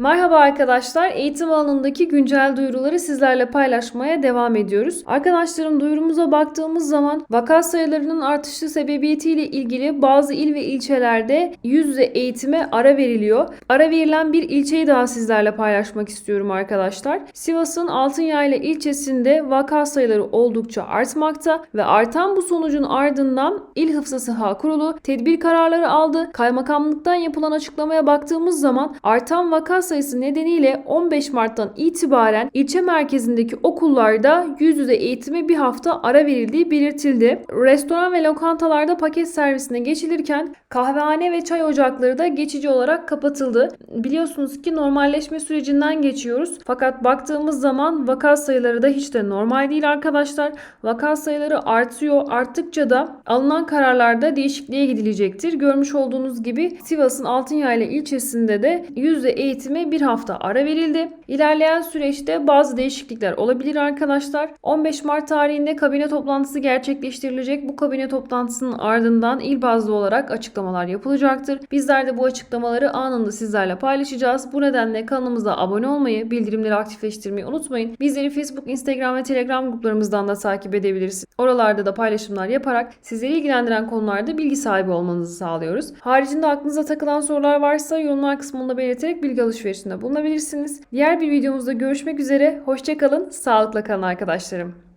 Merhaba arkadaşlar. Eğitim alanındaki güncel duyuruları sizlerle paylaşmaya devam ediyoruz. Arkadaşlarım duyurumuza baktığımız zaman vaka sayılarının artışı sebebiyetiyle ilgili bazı il ve ilçelerde yüz yüze eğitime ara veriliyor. Ara verilen bir ilçeyi daha sizlerle paylaşmak istiyorum arkadaşlar. Sivas'ın Altınyayla ilçesinde vaka sayıları oldukça artmakta ve artan bu sonucun ardından İl Hıfzı Sıha Kurulu tedbir kararları aldı. Kaymakamlıktan yapılan açıklamaya baktığımız zaman artan vaka sayısı nedeniyle 15 Mart'tan itibaren ilçe merkezindeki okullarda yüz yüze eğitime bir hafta ara verildiği belirtildi. Restoran ve lokantalarda paket servisine geçilirken kahvehane ve çay ocakları da geçici olarak kapatıldı. Biliyorsunuz ki normalleşme sürecinden geçiyoruz. Fakat baktığımız zaman vaka sayıları da hiç de normal değil arkadaşlar. Vaka sayıları artıyor. Arttıkça da alınan kararlarda değişikliğe gidilecektir. Görmüş olduğunuz gibi Sivas'ın Altınyayla ilçesinde de yüzde eğitime bir hafta ara verildi. İlerleyen süreçte bazı değişiklikler olabilir arkadaşlar. 15 Mart tarihinde kabine toplantısı gerçekleştirilecek. Bu kabine toplantısının ardından il bazlı olarak açıklamalar yapılacaktır. Bizler de bu açıklamaları anında sizlerle paylaşacağız. Bu nedenle kanalımıza abone olmayı, bildirimleri aktifleştirmeyi unutmayın. Bizleri Facebook, Instagram ve Telegram gruplarımızdan da takip edebilirsiniz. Oralarda da paylaşımlar yaparak sizleri ilgilendiren konularda bilgi sahibi olmanızı sağlıyoruz. Haricinde aklınıza takılan sorular varsa yorumlar kısmında belirterek bilgi alışverişinde bulunabilirsiniz. Diğer bir videomuzda görüşmek üzere. Hoşçakalın, sağlıkla kalın arkadaşlarım.